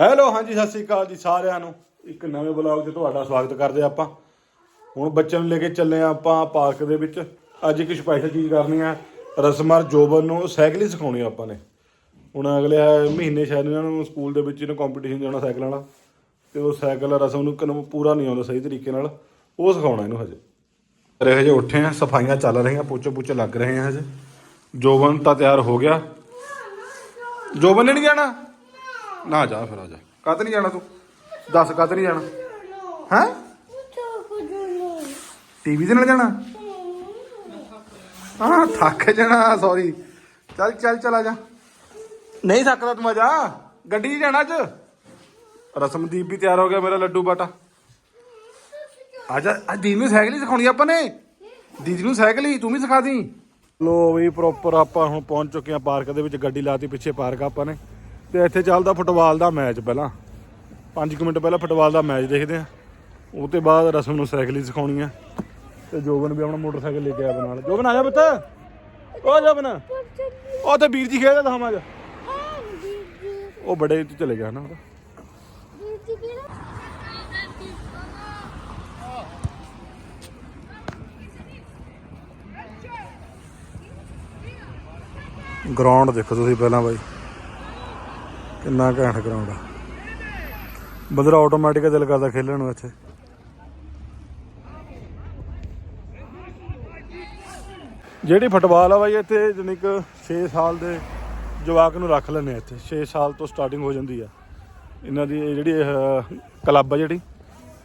Hello, ਹਾਂਜੀ, ਸਤਿ ਸ੍ਰੀ ਅਕਾਲ ਜੀ ਸਾਰਿਆਂ ਨੂੰ। ਇੱਕ ਨਵੇਂ ਬਲੌਗ 'ਚ ਤੁਹਾਡਾ ਸਵਾਗਤ ਕਰਦੇ ਆਪਾਂ। ਹੁਣ ਬੱਚਿਆਂ ਨੂੰ ਲੈ ਕੇ ਚੱਲੇ ਆ ਆਪਾਂ ਪਾਰਕ ਦੇ ਵਿੱਚ। ਅੱਜ ਇੱਕ ਸਪੈਸ਼ਲ ਚੀਜ਼ ਕਰਨੀ ਆ, ਰਸਮਰ ਜੋਬਨ ਨੂੰ ਸਾਈਕਲ ਹੀ ਸਿਖਾਉਣੀ ਆਪਾਂ ਨੇ। ਹੁਣ ਅਗਲੇ ਮਹੀਨੇ ਸ਼ਾਇਦ ਇਹਨਾਂ ਨੂੰ ਸਕੂਲ ਦੇ ਵਿੱਚ ਇਹਨੂੰ ਕੰਪੀਟੀਸ਼ਨ ਜਾਣਾ ਸਾਈਕਲ ਵਾਲਾ ਤੇ ਉਹ ਸਾਈਕਲ ਰਸਮ ਨੂੰ ਕਿਨੂੰ ਪੂਰਾ ਨਹੀਂ ਆਉਂਦਾ ਸਹੀ ਤਰੀਕੇ ਨਾਲ। ਉਹ ਸਿਖਾਉਣਾ ਇਹਨੂੰ ਹਜੇ। ਅਰੇ ਹਜੇ ਉੱਠੇ ਆ, ਸਫਾਈਆਂ ਚੱਲ ਰਹੀਆਂ ਪੋਚੇ ਪੋਚੇ ਲੱਗ ਰਹੇ ਆ ਹਜੇ। ਜੋਬਨ ਤਾਂ ਤਿਆਰ ਹੋ ਗਿਆ। ਜੋਬਨ ਨੇ ਨਹੀਂ ਜਾਣਾ? ਨਾ ਜਾ ਫਿਰ, ਆ ਜਾ। ਕਦ ਨਹੀਂ ਜਾਣਾ ਤੂੰ? ਦੱਸ ਕਦ ਨਹੀਂ ਜਾਣਾ? ਹੈ? ਟੀਵੀ ਦੇ ਨਾਲ ਜਾਣਾ? ਹਾਂ, ਥੱਕ ਜਾਣਾ ਸੌਰੀ ਚੱਲ ਚੱਲ ਚੱਲ ਜਾ। ਨਹੀਂ ਥੱਕਦਾ ਤੂੰ, ਆ ਜਾ। ਗੱਡੀ 'ਚ ਜਾਣਾ ਅੱਜ? ਰਸਮਦੀਪ ਵੀ ਤਿਆਰ ਹੋ ਗਿਆ ਮੇਰਾ ਲੱਡੂ ਬਾਟਾ। ਆ ਜਾ ਅੱਜ ਦੀਦੀ ਨੂੰ ਸਾਈਕਲ ਹੀ ਸਿਖਾਉਣੀ ਆਪਾਂ ਨੇ। ਦੀਦੀ ਨੂੰ ਸਾਈਕਲ ਹੀ, ਤੂੰ ਵੀ ਸਿਖਾ ਦੀ। ਲੋ ਵੀ ਪ੍ਰੋਪਰ ਆਪਾਂ ਹੁਣ ਪਹੁੰਚ ਚੁੱਕੇ ਆ ਪਾਰਕ ਦੇ ਵਿੱਚ, ਗੱਡੀ ਲਾਤੀ ਪਿੱਛੇ ਪਾਰਕ ਆਪਾਂ ਨੇ। ਤੇ ਇੱਥੇ ਚੱਲਦਾ ਫੁੱਟਬਾਲ ਦਾ ਮੈਚ ਪਹਿਲਾਂ। 5 ਮਿੰਟ ਪਹਿਲਾਂ ਫੁੱਟਬਾਲ ਦਾ ਮੈਚ ਦੇਖਦੇ ਆ। ਉਹ ਤੇ ਬਾਅਦ ਰਸਮ ਨੂੰ ਸਾਈਕਲ ਸਿਖਾਉਣੀ ਆ। ਤੇ ਜੋਬਨ ਵੀ ਆਪਣਾ ਮੋਟਰਸਾਈਕਲ ਲੈ ਕੇ ਆਇਆ ਨਾਲ। ਜੋਬਨ ਆ ਜਾ ਪੁੱਤ। ਓ ਜੋਬਨ। ਉਹ ਤੇ ਵੀਰ ਜੀ ਖੇਡਦਾ ਤਾਂ ਹਮਾਂ ਉਹ ਬੜੇ ਚ ਚਲੇ ਗਿਆ ਨਾ ਉਹਦਾ ਗਰਾਊਂਡ ਦੇਖੋ ਤੁਸੀਂ ਪਹਿਲਾਂ ਬਾਈ। ਕਿੰਨਾ ਘੈਂਟ ਗਰਾਊਂਡ ਆ। ਬੰਦਾ ਆਟੋਮੈਟਿਕ ਦਿਲ ਕਰਦਾ ਖੇਲਣ ਨੂੰ ਇੱਥੇ। ਜਿਹੜੀ ਫੁੱਟਬਾਲ ਆ ਬਾਈ, ਇੱਥੇ ਜਾਣੀ ਕਿ 6 ਸਾਲ ਦੇ ਜਵਾਕ ਨੂੰ ਰੱਖ ਲੈਂਦੇ ਆ ਇੱਥੇ। 6 ਸਾਲ ਤੋਂ ਸਟਾਰਟਿੰਗ ਹੋ ਜਾਂਦੀ ਆ। ਇਹਨਾਂ ਦੀ ਜਿਹੜੀ ਕਲੱਬ ਆ ਜਿਹੜੀ,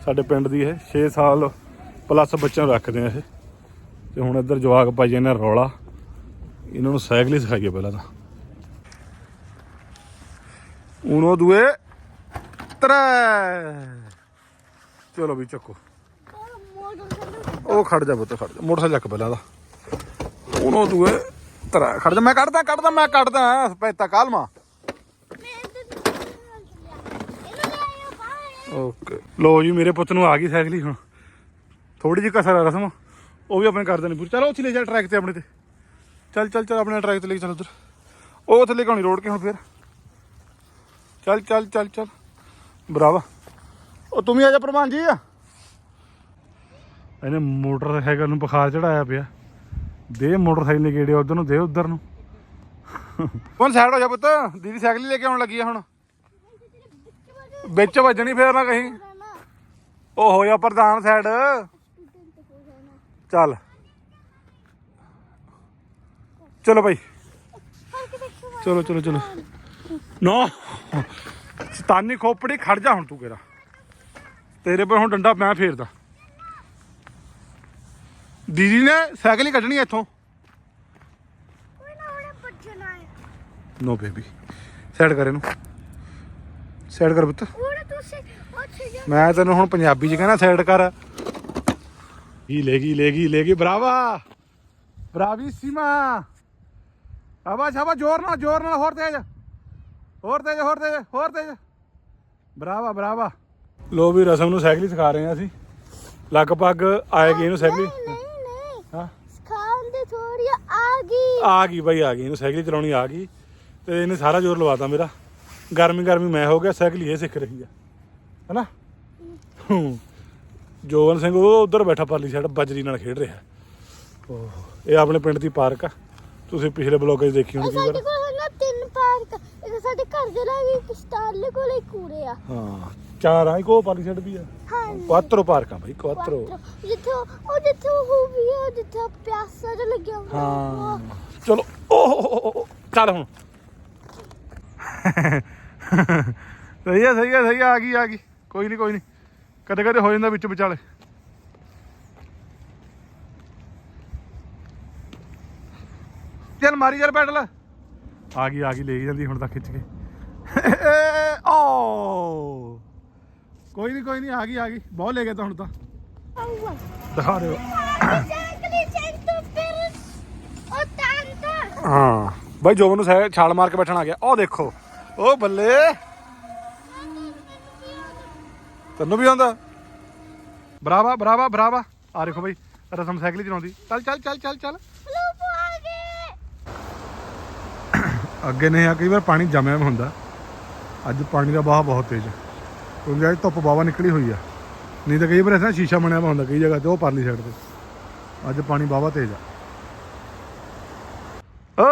ਸਾਡੇ ਪਿੰਡ ਦੀ ਇਹ 6 ਸਾਲ ਪਲੱਸ ਬੱਚਿਆਂ ਨੂੰ ਰੱਖਦੇ ਆ ਇਹ। ਤੇ ਹੁਣ ਇੱਧਰ ਜਵਾਕ ਪਾਈ ਜਾਂਦੇ ਰੌਲਾ। ਇਹਨਾਂ ਨੂੰ ਸਾਈਕਲ ਹੀ ਸਿਖਾਈਏ ਪਹਿਲਾਂ ਤਾਂ। ਉਨੋ ਦੂਏ ਤਰੇ ਚਲੋ ਵੀ ਚੱਕੋ। ਉਹ ਖੜ ਜਾ ਪੁੱਤ, ਖੜ ਜਾ। ਮੋਟਰਸਾਈਕਲ ਚੱਕ ਪਹਿਲਾਂ ਦਾ ਉਨੋ ਦੂਏ ਤਰੇ ਖੜ ਜਾ। ਮੈਂ ਕੱਢਦਾ ਕੱਢਦਾ, ਮੈਂ ਕੱਢਦਾ। ਪੈਤਾ ਕਾਲਮਾ। ਓਕੇ ਲੋ ਜੀ, ਮੇਰੇ ਪੁੱਤ ਨੂੰ ਆ ਗਈ ਸਾਈਕਲ ਹੀ ਹੁਣ। ਥੋੜੀ ਜਿਹੀ ਕਸਰ ਆ ਰਸਮ। ਉਹ ਵੀ ਆਪਣੇ ਕਰ ਦੇਣੀ ਪੂਰੀ। ਚਲੋ ਉੱਥੇ ਲੈ ਜਾ ਟਰੈਕ ਤੇ ਆਪਣੇ ਤੇ। ਚੱਲ ਚੱਲ ਚੱਲ, ਆਪਣੇ ਟਰੈਕ ਤੇ ਲੈ ਕੇ ਚੱਲ ਉਧਰ। ਉਹ ਥੱਲੇ ਕਾਣੀ ਰੋਡ ਕੇ ਹੁਣ ਫਿਰ। ਚੱਲ ਚੱਲ ਚੱਲ ਚੱਲ। ਬਰਾਵਾ ਉਹ ਤੂੰ ਵੀ ਆ ਜਾ ਪ੍ਰਮਾਨ ਜੀ। ਆ ਇਹਨੇ ਮੋਟਰਸਾਈਕਲ ਨੂੰ ਬੁਖਾਰ ਚੜਾਇਆ ਪਿਆ। ਦੇ ਮੋਟਰਸਾਈਕਲ ਨੇ ਗੇੜੇ ਉਧਰ ਨੂੰ ਦੇ ਉਧਰ ਨੂੰ। ਕੌਣ ਸਾਈਡ ਹੋ ਜਾ ਪੁੱਤ। ਦੀਦੀ ਸਾਈਕਲ ਲੈ ਕੇ ਆਉਣ ਲੱਗੀ ਆ ਹੁਣ। ਵਿੱਚ ਵੱਜਣੀ ਫੇਰ ਨਾ ਕਹੀਂ। ਉਹ ਹੋ ਜਾ ਪ੍ਰਧਾਨ ਸਾਈਡ ਚੱਲ। ਚਲੋ ਭਾਈ। ਚਲੋ ਚਲੋ ਚਲੋ। ਨੋ। ਸਤਾਨੀ ਖੋਪੜੀ, ਖੜ ਜਾ ਹੁਣ ਤੂੰ ਕਿਹੜਾ। ਤੇਰੇ ਪਰ ਹੁਣ ਡੰਡਾ ਮੈਂ ਫੇਰਦਾ। ਦੀਦੀ ਨੇ ਸਾਈਕਲ ਹੀ ਕੱਢਣੀ ਇੱਥੋਂ। ਨੋ ਬੇਬੀ ਸਾਈਡ ਕਰ ਇਹਨੂੰ। ਸਾਈਡ ਕਰ ਪੁੱਤ। ਮੈਂ ਤੈਨੂੰ ਹੁਣ ਪੰਜਾਬੀ ਚ ਕਹਿੰਦਾ ਸਾਈਡ ਕਰ। ਕੀ ਲੈ ਗਈ ਲੈ ਗਈ ਲੈ ਗਈ। ਬਰਾਵਾ। ਆਵਾ ਜ਼ੋਰ ਨਾਲ ਜ਼ੋਰ ਨਾਲ, ਹੋਰ ਤੇਜ਼। ਹੋਰ ਤੇਜ਼ ਹੋਰ ਤੇਜ਼ ਹੋਰ ਤੇਜ਼। ਬਰਾਵਾ ਬਰਾਵਾ। ਲੋ ਵੀ ਰਸਮ ਨੂੰ ਸਾਈਕਲ ਹੀ ਸਿਖਾ ਰਹੇ ਆ ਅਸੀਂ। ਲਗਭਗ ਆਏਗੀ ਇਹਨੂੰ ਸਾਈਕਲ ਹੀ। ਹਾਂ। ਥੋੜੀ ਆ ਗਈ। ਆ ਗਈ ਬਾਈ ਆ ਗਈ। ਇਹਨੂੰ ਸਾਈਕਲ ਹੀ ਚਲਾਉਣੀ ਆ ਗਈ। ਤੇ ਇਹਨੇ ਸਾਰਾ ਜ਼ੋਰ ਲਵਾਤਾ ਮੇਰਾ। ਗਰਮੀ ਗਰਮੀ ਮੈਂ ਹੋ ਗਿਆ ਸਾਈਕਲ ਹੀ ਇਹ ਸਿੱਖ ਰਹੀ ਆ। ਹੈਨਾ? ਹੂੰ। ਜੋਗਨ ਸਿੰਘ ਉਹ ਉਧਰ ਬੈਠਾ ਪਰਲੀ ਸਾਈਡ ਬਜਰੀ ਨਾਲ ਖੇਡ ਰਿਹਾ। ਓਹ ਇਹ ਆਪਣੇ ਪਿੰਡ ਦੀ ਪਾਰਕ ਆ। ਤੁਸੀਂ ਪਿਛਲੇ ਬਲੌਗ 'ਚ ਦੇਖੀ ਹੋਣੀ ਕਈ ਸਾਡੇ ਕੋਲ ਇੱਕ ਸਾਡੇ ਘਰ ਦੇ ਲਾਗੇ ਇੱਕ ਸਟਾਰਲੇ ਕੋਲ ਕੂੜੇ ਆ। ਹਾਂ ਚਾਰ ਆ ਇੱਕ ਉਹ ਸਾਈਡ ਵੀ ਆ। ਹਾਂ ਕੁਆਤਰੋ ਪਾਰਕਾਂ ਬਾਈ ਕੁਆਤਰੋ। ਜਿੱਥੇ ਉਹ ਉਹ ਜਿੱਥੇ ਉਹ ਵੀ ਆ ਜਿੱਥੇ ਪਿਆਸਾ ਜਿਹਾ ਲੱਗਿਆ ਹੁੰਦਾ ਹਾਂ। ਚਲੋ ਓਹ ਹੋ ਹੋ ਹੋ, ਚੱਲ ਹੁਣ। ਸਹੀ ਆ ਸਹੀ ਆ ਸਹੀ ਆ ਆ ਗਈ ਆ ਗਈ। ਕੋਈ ਨਹੀਂ ਕੋਈ ਨਹੀਂ ਕਦੇ ਕਦੇ ਹੋ ਜਾਂਦਾ ਵਿੱਚ ਵਿਚਾਲੇ। ਚੱਲ ਮਾਰੀ ਚੱਲ ਪੈਡਲ। ਆ ਗਈ ਆ ਗਈ ਲੈ ਜਾਂਦੀ ਹੁਣ ਤਾਂ ਖਿੱਚ ਕੇ। ਓ! ਕੋਈ ਨਹੀਂ ਕੋਈ ਨਹੀਂ ਆ ਗਈ ਆ ਗਈ। ਬਹੁਤ ਲੈ ਗਿਆ ਤਾਂ ਹੁਣ ਤਾਂ। ਦਿਖਾ ਦਿਓ। ਹਾਂ ਬਾਈ ਜੋਬਨ ਨੂੰ ਛਾਲ ਮਾਰ ਕੇ ਬੈਠਣ ਆ ਗਿਆ। ਉਹ ਦੇਖੋ। ਉਹ ਬੱਲੇ। ਤੈਨੂੰ ਵੀ ਆਉਂਦਾ। ਬਰਾਵਾ ਬਰਾਵਾ ਬਰਾਵਾ। ਆ ਦੇਖੋ ਬਾਈ ਰਸਮ ਸਾਈਕਲ ਚਲਾਉਂਦੀ। ਚੱਲ ਚੱਲ ਚੱਲ ਚੱਲ ਚੱਲ ਲੂਪ ਆ ਗਏ ਅੱਗੇ ਨਹੀਂ ਆ, ਕਈ ਵਾਰ ਪਾਣੀ ਜਮਿਆ ਹੁੰਦਾ। ਅੱਜ ਪਾਣੀ ਦਾ ਵਹਾਅ ਬਹੁਤ ਤੇਜ਼ ਹੈ ਕਿਉਂਕਿ ਅੱਜ ਧੁੱਪ ਬਾਵਾ ਨਿਕਲੀ ਹੋਈ ਆ। ਨਹੀਂ ਤਾਂ ਕਈ ਵਾਰ ਐਸਾ ਸ਼ੀਸ਼ਾ ਬਣਿਆ ਵਾ ਹੁੰਦਾ, ਕਈ ਜਗ੍ਹਾ ਤੇ ਉਹ ਪਰਲੀ ਸਾਈਡ ਤੇ। ਅੱਜ ਪਾਣੀ ਬਾਵਾ ਤੇਜ਼ ਆ। ਓ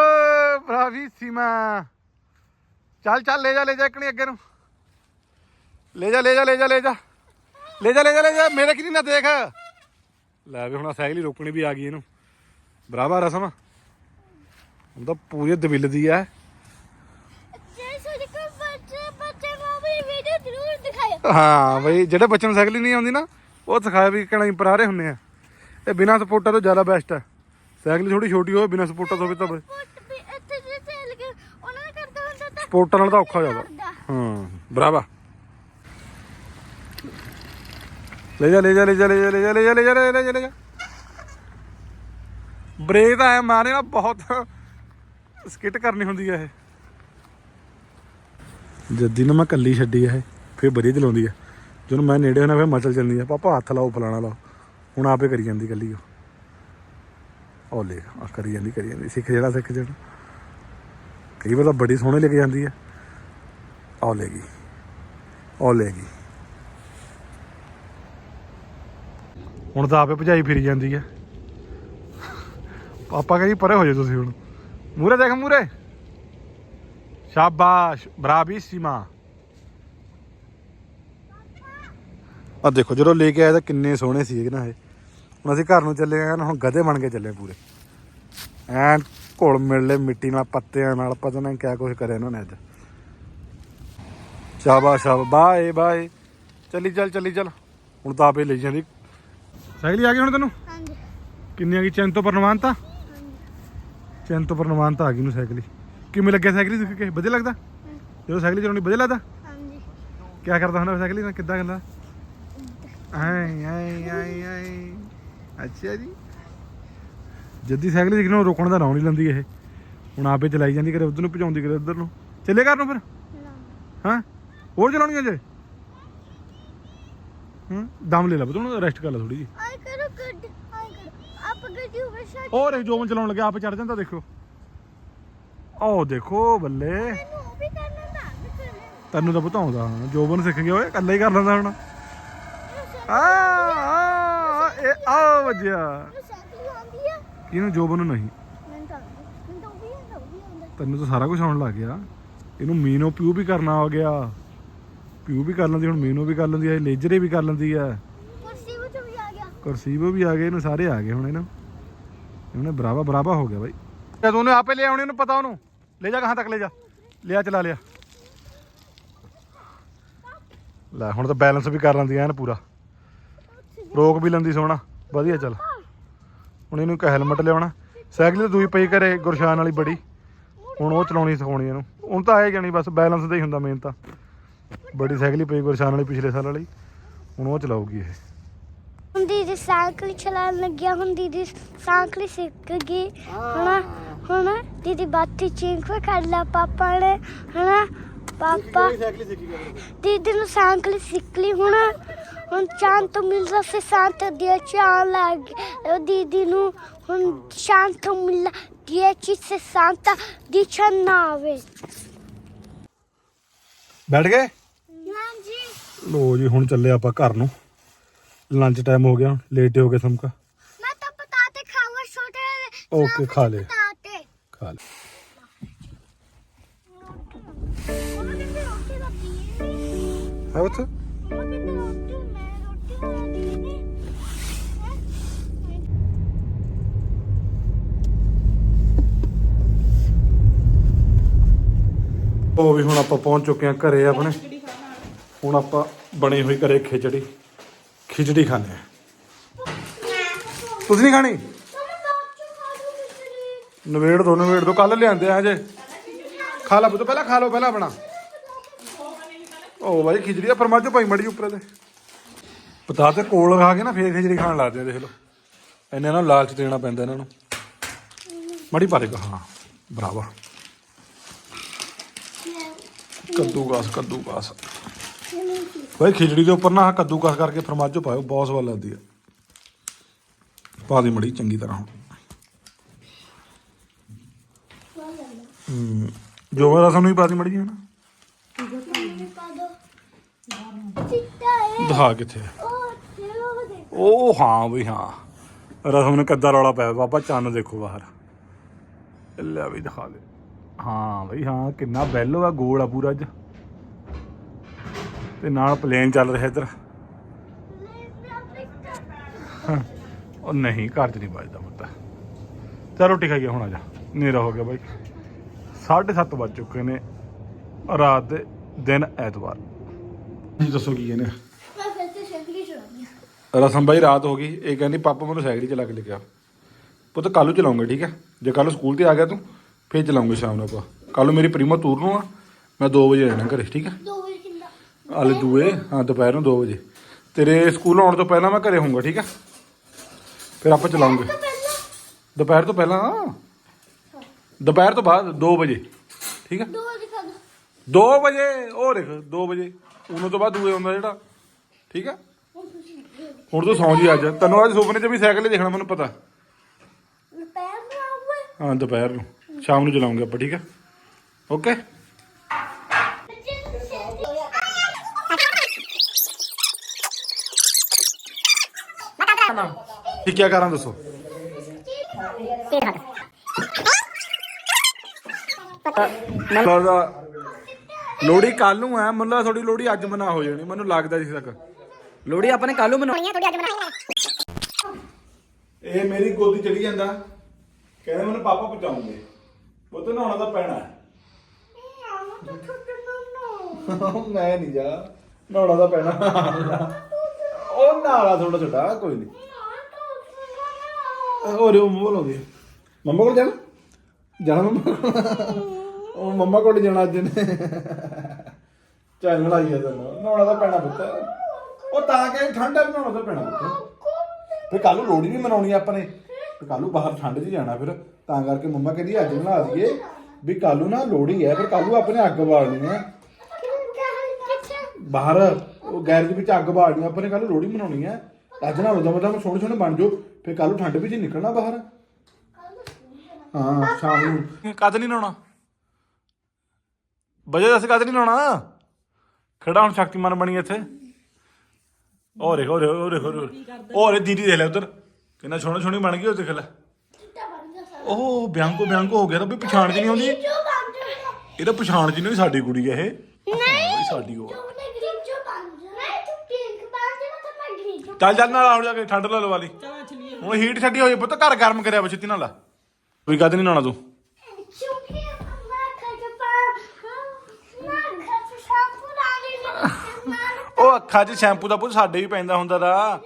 ਬਰਾਵੀਸੀਮਾ ਚੱਲ ਚੱਲ, ਲੈ ਜਾ ਲੈ ਜਾ ਇਕਣੀ ਅੱਗੇ ਨੂੰ। ਲੈ ਜਾ ਲੈ ਜਾ ਲੈ ਜਾ ਲੈ ਜਾ। ਲੈ ਜਾ ਲੈ ਜਾ ਲੈ ਜਾ, ਮੇਰੇ ਕਿਨੀ ਨਾ ਦੇਖ। ਲੈ ਵੀ ਹੁਣ ਸਾਈਕਲ ਹੀ ਰੋਕਣੀ ਵੀ ਆ ਗਈ ਇਹਨੂੰ। ਬਰਾਬਰ ਰਸਮ। ਹੁਣ ਤਾਂ ਪੂਰੀ ਦਵਿਲ ਦੀ ਆ ਜੇ ਸਾਡੇ ਕੋਲ ਬੱਚੇ ਬੱਚੇ ਨੂੰ ਵੀ ਵੀਡੀਓ ਜ਼ਰੂਰ ਦਿਖਾਇਓ ਹਾਂ ਬਈ ਜਿਹੜੇ ਬੱਚੇ ਨੂੰ ਸਾਈਕਲ ਹੀ ਨਹੀਂ ਆਉਂਦੀ ਨਾ ਉਹ ਸਿਖਾਇਆ ਵੀ ਕਿਹੜਾ ਪਰਾਰੇ ਹੁੰਨੇ ਆ। ਇਹ ਬਿਨਾਂ ਸਪੋਰਟਾਂ ਤੋਂ ਜ਼ਿਆਦਾ ਬੈਸਟ ਹੈ ਸਾਈਕਲ ਥੋੜੀ ਛੋਟੀ ਹੋਵੇ ਬਿਨਾਂ ਸਪੋਰਟਾਂ ਤੋਂ ਵੀ ਤਾਂ ਸਪੋਰਟਾਂ ਨਾਲ ਤਾਂ ਔਖਾ ਜ਼ਿਆਦਾ ਕਰਦਾ। ਹਾਂ ਬਰਾਬਰ। ਲੈ ਜਾ ਲੈ ਜਾ ਲੈ ਜਾ ਲੈ ਜਾ ਲੈ ਜਾ ਲੈ ਜਾ ਲੈ ਜਾ ਲੈ ਜਾ ਲੈ ਜਾ। ਬ੍ਰੇਕ ਤਾਂ ਐ ਮਾਰੇ ਨਾ ਬਹੁਤ ਸਕਿਟ ਕਰਨੀ ਹੁੰਦੀ ਹੈ ਇਹ। ਜੱਦੀ ਨੂੰ ਮੈਂ ਕੱਲੀ ਛੱਡੀ ਹੈ ਫਿਰ ਵਧੀਆ ਚਲਾਉਂਦੀ ਹੈ ਜਦੋਂ ਮੈਂ ਨੇੜੇ ਹੋਣਾ ਫਿਰ ਮਚਲ ਚੱਲਦੀ ਆ। ਪਾਪਾ ਹੱਥ ਲਾਓ, ਫਲਾਣਾ ਲਾਓ। ਹੁਣ ਆਪੇ ਕਰੀ ਜਾਂਦੀ ਕੱਲੀ ਉਹ। ਓਲੇ ਆ ਕਰੀ ਜਾਂਦੀ ਕਰੀ ਜਾਂਦੀ। ਸਿੱਖ ਜਿਹੜਾ ਸਿੱਖ ਜਿਹੜਾ। ਕਈ ਵਾਰ ਤਾਂ ਬੜੀ ਸੋਹਣੀ ਲੈ ਕੇ ਜਾਂਦੀ ਹੈ ਓਲੇ ਗਈ ਓਲੇ ਗਈ ਹੁਣ ਤਾਂ ਆਪੇ ਭਜਾਈ ਫਿਰੀ ਜਾਂਦੀ ਹੈ ਪਾਪਾ ਕਹਿੰਦੀ ਪਰੇ ਹੋ ਜਾ ਤੁਸੀਂ ਹੁਣ। ਮੂਰੇ ਦੇਖ ਮੂਰੇ ਸ਼ਾਬਾਸ਼ ਬਰਾਬੀਸੀਮਾ ਆ ਦੇਖੋ ਜਦੋਂ ਲੈ ਕੇ ਆਏ ਤਾਂ ਕਿੰਨੇ ਸੋਹਣੇ ਸੀਗੇ ਨਾ ਇਹ। ਹੁਣ ਅਸੀਂ ਘਰ ਨੂੰ ਚੱਲੇ ਆਂ ਹੁਣ ਗਧੇ ਬਣ ਕੇ ਚੱਲੇ ਪੂਰੇ। ਐਨ ਘੁਲ ਮਿਲ ਲੈ ਮਿੱਟੀ ਨਾਲ ਪੱਤਿਆਂ ਨਾਲ ਪਤਾ ਨਹੀਂ ਕਿਆ ਕੁਝ ਕਰਿਆ ਇਹਨਾਂ ਨੇ ਅੱਜ। ਸ਼ਾਬਾਸ਼ ਸ਼ਾਬਾਸ਼। Bye bye. ਚੱਲੀ ਚੱਲ ਚੱਲੀ ਚੱਲ। ਹੁਣ ਤਾਂ ਆਪੇ ਲਈ ਜਾਂਦੀ। ਸਾਈਕਲ ਆ ਗਈ ਹੁਣ ਤੈਨੂੰ? ਹਾਂਜੀ। ਕਿੰਨੀ ਆ ਗਈ? ਚੈਨ ਤੋਂ ਪਰਨਵਾਨਤਾ ਚੈਨ ਤੋਂ ਪਰਨਵਾਨਤਾ ਆ ਗਈ ਨੂੰ ਸਾਈਕਲ ਕਿਵੇਂ ਲੱਗਿਆ ਸਾਈਕਲ ਸਿੱਖ ਕੇ? ਵਧੀਆ ਲੱਗਦਾ? ਜਦੋਂ ਸਾਈਕਲ ਚਲਾਉਣੀ ਵਧੀਆ ਲੱਗਦਾ? ਹਾਂਜੀ। ਕਿਆ ਕਰਦਾ ਹੁੰਦਾ ਸਾਈਕਲ ਨਾਲ ਕਿੱਦਾਂ ਕਰਦਾ? ਆਏ ਆਏ ਆਏ ਆਏ। ਅੱਛਾ ਜੀ। ਜੱਦੀ ਸਾਈਕਲ ਨੂੰ ਰੋਕਣ ਦਾ ਨਾਂ ਨਹੀਂ ਲੈਂਦੀ ਇਹ। ਹੁਣ ਆਪੇ ਚਲਾਈ ਜਾਂਦੀ ਕਰੇ ਉਧਰ ਨੂੰ ਭਜਾਉਂਦੀ ਕਰੇ ਉਧਰ ਨੂੰ। ਚੱਲੇ ਘਰ ਨੂੰ ਫਿਰ? ਹਾਂ? ਹੋਰ ਚਲਾਉਣੀ ਅਜੇ ਹੂੰ? ਦਮ ਲੈ ਲਾ ਬਤੂੰ ਰੈਸਟ ਕਰ ਲੈ ਥੋੜੀ ਜੀ ਆਈ ਕਰੋ ਗੁੱਡ ਆਈ ਕਰੋ। ਆਪ ਗੱਡੀ ਉੱਪਰ ਛੱਡ ਹੋਰ ਇਹ ਜੋਬਨ ਚਲਾਉਣ ਲੱਗਿਆ ਆਪੇ ਚੜ ਜਾਂਦਾ ਦੇਖੋ। ਉਹ ਦੇਖੋ ਬੱਲੇ। ਤੈਨੂੰ ਤਾਂ ਬਤਾਉਂਦਾ ਜੋਬਨ ਸਿੱਖ ਗਿਆ ਓਏ ਇਕੱਲਾ ਹੀ ਕਰ ਲੈਂਦਾ ਹੁਣ। ਆ ਆ ਇਹ ਆ ਵੱਜਿਆ। ਇਹਨੂੰ ਜੋਬਨ ਨੂੰ ਨਹੀਂ। ਤੈਨੂੰ ਤਾਂ ਸਾਰਾ ਕੁਝ ਆਉਣ ਲੱਗ ਗਿਆ। ਇਹਨੂੰ ਮੀਨੋ ਪਿਊ ਵੀ ਕਰਨਾ ਆ ਗਿਆ। ਪਿਊ ਵੀ ਕਰ ਲੈਂਦੀ, ਹੁਣ ਮੀਨੋ ਵੀ ਕਰ ਲੈਂਦੀ ਹੈ, ਲੇਜਰੇ ਵੀ ਕਰ ਲੈਂਦੀ ਹੈ। ਕੁਰਸੀ ਵਿੱਚ ਵੀ ਆ ਗਿਆ ਕਰਸੀਵੋ ਵੀ ਆ ਗਏ, ਇਹਨੂੰ ਸਾਰੇ ਆ ਗਏ ਹੁਣ ਇਹਨੂੰ। ਇਹਨੇ ਬਰਾਬਾ ਬਰਾਬਾ ਹੋ ਗਿਆ ਬਾਈ। ਜਦ ਉਹਨੇ ਆਪੇ ਲੈ ਆਉਣੀ, ਉਹਨੂੰ ਪਤਾ ਉਹਨੂੰ। ਲੈ ਜਾ ਕਹਾਂ ਤੱਕ ਲੈ ਜਾ। ਲਿਆ, ਚਲਾ ਲਿਆ। ਲੈ, ਹੁਣ ਤਾਂ ਬੈਲੈਂਸ ਵੀ ਕਰ ਲੈਂਦੀ ਐਨ ਪੂਰਾ। ਰੋਕ ਵੀ ਲੈਂਦੀ ਸੋਹਣਾ। ਵਧੀਆ ਚੱਲ। ਹੁਣ ਇਹਨੂੰ ਇੱਕ ਹੈਲਮਟ ਲਿਆਉਣਾ। ਸਾਈਕਲ ਤੇ ਦੂਈ ਪਈ ਘਰੇ ਗੁਰਸ਼ਾਨ ਵਾਲੀ ਬੜੀ। ਹੁਣ ਉਹ ਚਲਾਉਣੀ ਸਿਖਾਉਣੀ ਇਹਨੂੰ। ਹੁਣ ਤਾਂ ਆਏ ਜਾਣੀ ਬਸ ਬੈਲੈਂਸ ਦਾ ਹੀ ਹੁੰਦਾ ਮੇਨ ਤਾਂ। ਬੜੀ ਸਾਈਕਲ ਹੀ ਪਈ ਗੁਰਸ਼ਾਨ ਵਾਲੀ ਪਿਛਲੇ ਸਾਲ ਵਾਲੀ। ਹੁਣ ਉਹ ਚਲਾਊਗੀ ਇਹ। ਹੁਣ ਦੀਦੀ ਸਾਈਕਲ ਚਲਾਉਣ ਲੱਗਿਆ ਹੁਣ ਦੀਦੀ ਸਾਈਕਲ ਸਿੱਖ ਗਈ। ਹਣਾ ਹੁਣ ਦੀਦੀ ਬਾਤੀ ਚਿੰਕ ਕਰ ਲਾ ਪਾਪਾ ਨੇ। ਹਣਾ ਪਾਪਾ। ਦੀਦੀ ਨੂੰ ਸਾਈਕਲ ਸਿੱਖ ਲਈ ਹੁਣ। ਹੁਣ ਚਾਂਦ ਤੋਂ ਮਿਲਦਾ ਫਿਰ ਸ਼ਾਂਤ ਦੇ ਚਾਂ ਲੱਗ ਉਹ ਦੀਦੀ ਨੂੰ ਹੁਣ ਸ਼ਾਂਤ ਤੋਂ ਮਿਲਦਾ ਦੀ ਚੀਜ਼ ਸੇ ਸ਼ਾਂਤ ਦੀ ਆਵੇ। ਬੈਠ ਗਏ? ਹਾਂਜੀ। ਲੋ ਜੀ ਹੁਣ ਚੱਲੇ ਆਪਾਂ ਘਰ ਨੂੰ। ਲੰਚ ਟਾਈਮ ਹੋ ਗਿਆ ਲੇਟ ਹੋ ਗਏ ਸਮਕਾ ਮੈਂ ਤਾਂ ਪਤਾਤੇ ਖਾਊਗਾ ਛੋਟੇ ਓਕੇ ਖਾ ਲੈ ਪਤਾਤੇ। ਖਾ ਲੈ ਹੈ ਉੱਥੇ? ਉਹ ਵੀ ਹੁਣ ਆਪਾਂ ਪਹੁੰਚ ਚੁੱਕੇ ਹਾਂ ਘਰੇ ਆਪਣੇ। ਹੁਣ ਆਪਾਂ ਬਣੀ ਹੋਈ ਘਰੇ ਖਿਚੜੀ। ਖਿਚੜੀ ਖਾਣੇ ਆ ਤੁਸੀਂ ਨਹੀਂ ਖਾਣੀ? ਨਵੇੜ ਦੋ ਨਵੇੜ ਦੋ। ਕੱਲ ਲਿਆਂਦੇ ਆ ਹਜੇ। ਖਾ ਲਾ ਬੁੱਤ ਪਹਿਲਾਂ ਖਾ ਲਓ, ਪਹਿਲਾਂ ਆਪਣਾ। ਉਹ ਬਾਈ ਖਿਚੜੀ ਦਾ ਫਰਮਾਜੋ ਭਾਈ ਮੜੀ ਉੱਪਰ ਦੇ ਪਤਾ ਤੇ ਕੋਲ ਖਾ ਕੇ ਨਾ ਫੇਰ ਖਿਚੜੀ ਖਾਣ ਲੱਗਦੇ ਆ ਦੇਖ ਲਓ। ਇੰਨੇ ਨਾਲ ਲਾਲਚ ਦੇਣਾ ਪੈਂਦਾ ਇਹਨਾਂ ਨੂੰ। ਮੜੀ ਪਾ ਦੇ ਹਾਂ, ਬਰਾਬਰ। ਕੱਦੂਕਾਸ ਕੱਦੂਕਾਸ। ਭਾਈ ਖਿਚੜੀ ਦੇ ਉੱਪਰ ਨਾ ਆਹ ਕੱਦੂਕਾਸ ਕਰਕੇ ਫਰਮਾਜੋ ਪਾਇਓ, ਬਹੁਤ ਸਵਾਦ ਲੱਗਦੀ ਹੈ ਪਾ ਦੀ ਮੜੀ, ਚੰਗੀ ਤਰ੍ਹਾਂ ਹੁਣ। ਹੂੰ, ਜੋ ਰਸਮ ਸਾਨੂੰ ਹੀ ਪਾ ਦੀ ਮੜੀ ਹੈ ਨਾ। ਚਿੱਟਾ ਹੈ ਦਿਖਾ ਕਿੱਥੇ ਆ? ਉਹ ਤੇ ਉਹ ਦੇ ਉਹ ਹਾਂ ਵੀ ਹਾਂ। ਰਸਮ ਨੇ ਕੱਦਾ ਰੌਲਾ ਪਾਇਆ, ਬਾਬਾ ਚੰਨ ਦੇਖੋ ਬਾਹਰ। ਲੈ ਵੀ ਦਿਖਾ ਦੇ। ਹਾਂ ਬਈ ਹਾਂ ਕਿੰਨਾ ਬੈਲੋ ਆ ਗੋਲ ਆ ਪੂਰਾ ਅੱਜ। ਤੇ ਨਾਲ ਪਲੇਨ ਚੱਲ ਰਿਹਾ ਇੱਧਰ। ਉਹ ਨਹੀਂ ਘਰ 'ਚ ਨਹੀਂ ਵੱਜਦਾ ਮੁੱਦਾ। ਚਲ ਰੋਟੀ ਖਾਈਏ ਹੁਣ ਆ ਜਾ। ਹਨੇਰਾ ਹੋ ਗਿਆ ਬਾਈ। 7:30 ਵੱਜ ਚੁੱਕੇ ਨੇ ਰਾਤ ਦੇ ਦਿਨ ਐਤਵਾਰ। ਜੀ ਦੱਸੋ ਕੀ ਕਹਿੰਦੇ ਰਸਮ ਬਾਈ ਰਾਤ ਹੋ ਗਈ। ਇਹ ਕਹਿੰਦੀ ਪਾਪਾ ਮੈਨੂੰ ਸਾਈਕਲ ਹੀ ਚਲਾ ਕੇ ਲੈ ਕੇ ਆ। ਪੁੱਤ ਕੱਲ ਨੂੰ ਚਲਾਉਂਗੇ ਠੀਕ ਹੈ ਜੇ ਕੱਲ ਸਕੂਲ ਤੇ ਆ ਗਿਆ ਤੂੰ ਫੇਰ ਚਲਾਉਂਗੇ ਸ਼ਾਮ ਨੂੰ ਆਪਾਂ। ਕੱਲ ਨੂੰ ਮੇਰੀ ਪ੍ਰੀਮਾ ਤੂਰ ਨੂੰ ਆ। ਮੈਂ 2 ਵਜੇ ਰਹਿਣਾ ਘਰੇ ਠੀਕ ਹੈ ਦੋ ਵਜੇ ਕਿੰਨਾ ਆਲੇ ਦੂਏ ਹਾਂ ਦੁਪਹਿਰ ਨੂੰ 2 ਵਜੇ। ਤੇਰੇ ਸਕੂਲ ਆਉਣ ਤੋਂ ਪਹਿਲਾਂ ਮੈਂ ਘਰੇ ਹੋਊਂਗਾ ਠੀਕ ਹੈ ਫਿਰ ਆਪਾਂ ਚਲਾਉਂਗੇ ਦੁਪਹਿਰ ਤੋਂ ਪਹਿਲਾਂ? ਦੁਪਹਿਰ ਤੋਂ ਬਾਅਦ 2 ਵਜੇ ਠੀਕ ਹੈ ਦੋ ਵਜੇ ਖਾਣਾ। 2 ਵਜੇ ਉਹ ਦੇਖ 2 ਵਜੇ। ਉਹਨਾਂ ਤੋਂ ਬਾਅਦ ਦੂਏ ਹੁੰਦਾ ਜਿਹੜਾ ਠੀਕ ਹੈ ਹੁਣ ਤੂੰ ਸੌਂ ਜੀ ਅੱਜ। ਤੈਨੂੰ ਅੱਜ ਸੁਪਨੇ 'ਚ ਵੀ ਸਾਈਕਲ ਹੀ ਦੇਖਣਾ ਮੈਨੂੰ ਪਤਾ। ਪੈਰ ਨੂੰ ਆਵੇ ਹਾਂ ਦੁਪਹਿਰ ਨੂੰ। ਸ਼ਾਮ ਨੂੰ ਚਲਾਉਂਗੇ ਆਪਾਂ, ਠੀਕ ਹੈ? ਓਕੇ ਠੀਕ ਕੀ ਕਰਾਂ ਦੱਸੋ? ਲੱਗਦਾ ਲੋੜੀ ਕੱਲ ਨੂੰ ਹੈ ਮੈਨੂੰ ਲੱਗਦਾ ਥੋੜੀ ਲੋੜੀ ਅੱਜ ਮਨਾ ਹੋ ਜਾਣੀ, ਮੈਨੂੰ ਲੱਗਦਾ ਜਿਸ ਤੱਕ। ਲੋੜੀ ਆਪਾਂ ਨੇ ਕੱਲ ਨੂੰ ਮਨਾਉਣੀ ਇਹ ਮੇਰੀ ਗੋਦੀ ਚੜੀ ਜਾਂਦਾ, ਕਹਿੰਦੇ ਮੈਨੂੰ ਪਾਪਾ ਪਹੁੰਚਾਉਂਗੇ। ਪੁੱਤ ਨਹਾਉਣਾ ਤਾਂ ਪੈਣਾ ਹੈ। ਮੈਂ ਨਹੀਂ ਜਾ। ਨਹਾਉਣਾ ਤਾਂ ਪੈਣਾ। ਉਹ ਨਾਲਾ ਥੋੜਾ ਛੋਟਾ ਕੋਈ ਨਹੀਂ। ਹੋਰ ਉਹ ਮੋਲ ਆਉਂਦੀ ਮੰਮਾ ਕੋਲ ਜਾਣਾ? ਜਾਣਾ ਮੰਮਾ ਕੋਲ? ਉਹ ਮੰਮਾ ਕੋਲ ਜਾਣਾ ਅੱਜ ਨੇ। ਚੱਲ ਲੜਾਈ ਆ ਤੈਨੂੰ ਨਹਾਉਣਾ ਤਾਂ ਪੈਣਾ ਪੁੱਤ। ਉਹ ਤਾਂ ਕਿ ਠੰਡ ਹੈ ਨਹਾਉਣਾ ਤਾਂ ਪੈਣਾ ਪੁੱਤ। ਫਿਰ ਕੱਲ ਨੂੰ ਲੋੜੀ ਵੀ ਮਨਾਉਣੀ ਆ ਆਪਾਂ ਨੇ। ਫਿਰ ਕੱਲ ਨੂੰ ਬਾਹਰ ਠੰਡ 'ਚ ਜਾਣਾ ਫਿਰ। ਤਾਂ ਕਰਕੇ ਮੰਮਾ ਕਹਿੰਦੀ ਅੱਜ ਬਣਾ ਦਈਏ। ਵੀ ਕੱਲ ਨਾ ਲੋੜੀ ਹੈ ਫਿਰ ਕੱਲ ਆਪਣੇ ਅੱਗ ਬਾਲਣੀ ਹੈ। ਬਾਹਰ ਉਹ ਗੈਰੇਜ ਵਿੱਚ ਅੱਗ ਬਾਲਣੀ ਆ, ਕੱਲ ਲੋੜੀ ਮਨਾਉਣੀ ਹੈ। ਅੱਜ ਨਾ ਉਦੋਂ ਮਤਲਬ ਸੋਹਣੇ ਸੋਹਣੇ ਬਣ ਜਾਓ ਫਿਰ ਕੱਲ ਨੂੰ ਠੰਡ ਵਿੱਚ ਨਿਕਲਣਾ ਬਾਹਰ। ਹਾਂ ਸ਼ਾਮ ਨੂੰ। ਕਦ ਨਹੀਂ ਲਾਉਣਾ ਵਜੇ ਦੱਸ ਕਦ ਨਹੀਂ ਲਾਉਣਾ ਖੜਾ ਹੁਣ ਸ਼ਕਤੀਮਾਨ ਬਣੀ ਇੱਥੇ। ਓਰੇ ਓਰੇ ਓਰੇ ਓਰੇ ਓਰੇ। ਦੀਦੀ ਦੇਖ ਲੈ ਉਧਰ। ਕਿੰਨਾ ਸੋਹਣਾ ਸੋਹਣੀ ਬਣ ਗਈ ਉਹ ਦੇਖ ਲੈ ਉਹ ਬਿਆੰਕੋ ਬਿਆੰਕੋ ਹੋ ਗਿਆ ਤਾਂ ਵੀ ਪਛਾਣ ਜੀ ਨਹੀਂ ਆਉਂਦੀ। ਇਹ ਤਾਂ ਪਛਾਣ ਜੀ ਨਹੀਂ ਸਾਡੀ ਕੁੜੀ ਹੈ ਇਹ ਹਾਂ ਵੀ ਸਾਡੀ ਉਹ ਆ। ਚੱਲ ਚੱਲ ਨਾਲ ਆਉਣ ਜਾ ਕੇ ਠੰਡ ਲਾ ਲਵਾ ਲਈ ਹੁਣ ਹੀਟ ਛੱਡੀ ਹੋਈ ਪੁੱਤ ਘਰ ਗਰਮ ਕਰਿਆ ਵਾ ਛੇਤੀ ਨਾਲ ਲਾ। ਕੋਈ ਕਦ ਨਹੀਂ ਨਾਉਣਾ ਤੂੰ। ਉਹ ਅੱਖਾਂ 'ਚ ਸ਼ੈਂਪੂ ਦਾ ਪੁੱਤ ਸਾਡੇ ਵੀ ਪੈਂਦਾ ਹੁੰਦਾ ਦਾ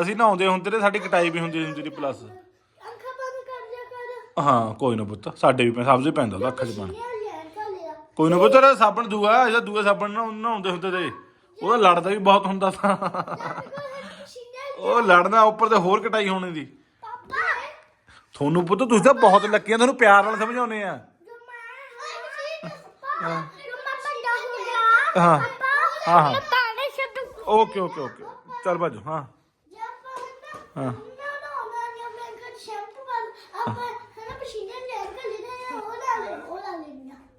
ਅਸੀਂ ਨਹਾਉਂਦੇ ਹੁੰਦੇ ਤੇ ਸਾਡੀ ਕਟਾਈ ਵੀ ਹੁੰਦੀ ਹੁੰਦੀ ਸੀ ਪਲੱਸ ਹਾਂ ਕੋਈ ਨਾ ਪੁੱਤ ਸਾਡੇ ਵੀ ਸਭ ਦੇ ਪੈਂਦਾ ਉਹਦਾ ਅੱਖਾਂ 'ਚ ਪਾਣੀ। ਕੋਈ ਨਾ ਪੁੱਤ ਉਹਦਾ ਸਾਬਣ ਦੂਆ ਇਹਦਾ ਦੂਆ ਸਾਬਣ ਨਾਲ ਨਹਾਉਂਦੇ ਹੁੰਦੇ ਤੇ। ਉਹਦਾ ਲੜਦਾ ਵੀ ਬਹੁਤ ਹੁੰਦਾ ਸੀ ਉਹ ਲੜਨਾ ਉੱਪਰ ਤੇ ਹੋਰ ਕਟਾਈ ਹੋਣੀ ਦੀ। ਤੁਹਾਨੂੰ ਪੁੱਤ ਤੁਸੀਂ ਤਾਂ ਬਹੁਤ ਲੱਕੀਆਂ ਤੁਹਾਨੂੰ ਪਿਆਰ ਨਾਲ ਸਮਝਾਉਨੇ ਆ। ਹਾਂ। ਹਾਂ ਹਾਂ। Okay okay okay. ਚੱਲ ਬਾਜੋ ਹਾਂ। ਹਾਂ। ਉਹ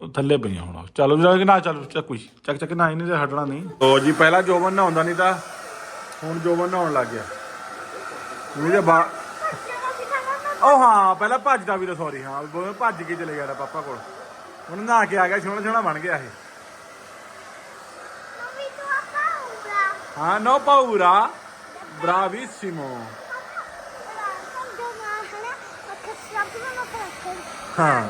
ਥੱਲੇ ਪਈਆਂ ਹੁਣ। ਚਲੋ ਜਾ ਕੇ ਨਾ ਚਲੋ ਚੱਕ ਕੋਈ। ਚੱਕ ਚੱਕ ਨਾ ਇਹਨੇ ਹਟਣਾ ਨਹੀਂ। ਉਹ ਜੀ ਪਹਿਲਾਂ ਜੋਬਨ ਨਹਾਉਂਦਾ ਨਹੀਂ ਤਾਂ ਹੁਣ ਜੋਬਨ ਨਹਾਉਣ ਲੱਗ ਗਿਆ। ਤੇ ਬਾ ਉਹ ਹਾਂ ਪਹਿਲਾਂ ਭੱਜਦਾ ਵੀ ਤਾਂ ਸੌਰੀ ਹਾਂ ਭੱਜ ਕੇ ਚਲੇ ਗਿਆ ਤਾ ਪਾਪਾ ਕੋਲ। ਹੁਣ ਨਹਾ ਕੇ ਆ ਗਿਆ ਸੋਹਣਾ ਸੋਹਣਾ ਬਣ ਗਿਆ ਇਹ। ਹਾਂ ਨੋ ਪਾਉਰਾ ਬਰਾਵੀਸੀਮੋ ਹਾਂ।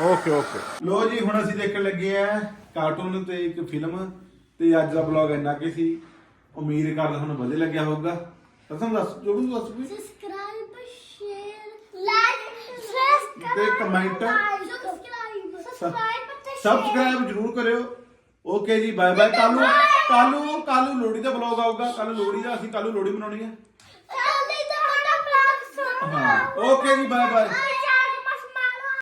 ਓਕੇ ਓਕੇ ਲੋ ਜੀ ਹੁਣ ਅਸੀਂ ਦੇਖਣ ਲੱਗੇ ਆ ਕਾਰਟੂਨ ਤੇ ਇੱਕ ਫਿਲਮ ਤੇ ਅੱਜ ਦਾ ਵਲੌਗ ਇੰਨਾ ਕਿ ਸੀ। ਉਮੀਦ ਕਰਦਾ ਤੁਹਾਨੂੰ ਵਧੀਆ ਲੱਗਿਆ ਹੋਊਗਾ। ਰਸਮ ਦੱਸ ਜੋ ਵੀ। ਦੱਸ ਵੀ ਸਬਸਕ੍ਰਾਈਬ ਸ਼ੇਅਰ ਲਾਈਕ ਤੇ comment, ਸਬਸਕ੍ਰਾਈਬ ਸਬਸਕ੍ਰਾਈਬ ਜਰੂਰ ਕਰਿਓ। ਓਕੇ ਜੀ ਬਾਏ ਬਾਏ ਕੱਲ ਨੂੰ ਕੱਲ ਨੂੰ ਕੱਲ ਨੂੰ ਲੋਹੜੀ ਦਾ ਵਲੌਗ ਆਊਗਾ। ਕੱਲ ਲੋਹੜੀ ਦਾ ਅਸੀਂ ਕੱਲ ਨੂੰ ਲੋਹੜੀ ਮਨਾਉਣੀ ਹੈ ਕੱਲ ਨਹੀਂ ਤਾਂ ਬੜਾ ਪਲਾਕ ਹਾਂ। ਓਕੇ ਜੀ ਬਾਏ ਬਾਏ